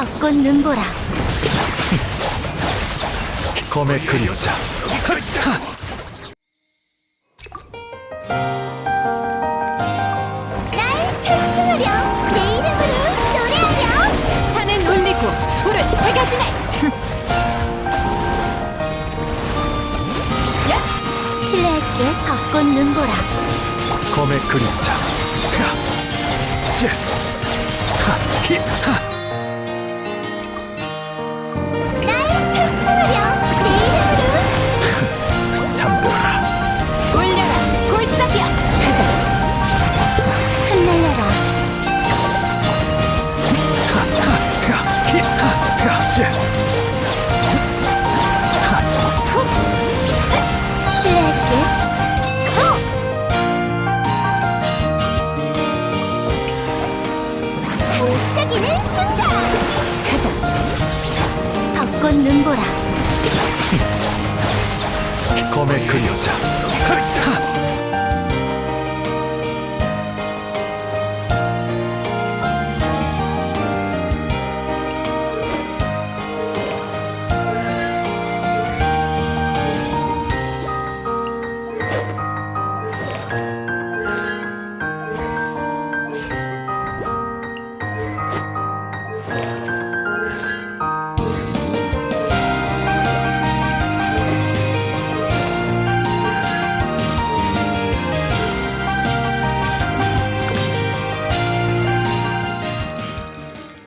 벚꽃 눈보라 검의 그림자. 날 찬송하렴 내 이름으로 노래하렴 산은 울리고 불은 새겨지네. 실례할게. 벚꽃 눈보라 검의 그림자. 하, 제, 하, 히, 하. 반짝이는 순간! 가자. 벚꽃 눈보라. 검의 그림자. 하,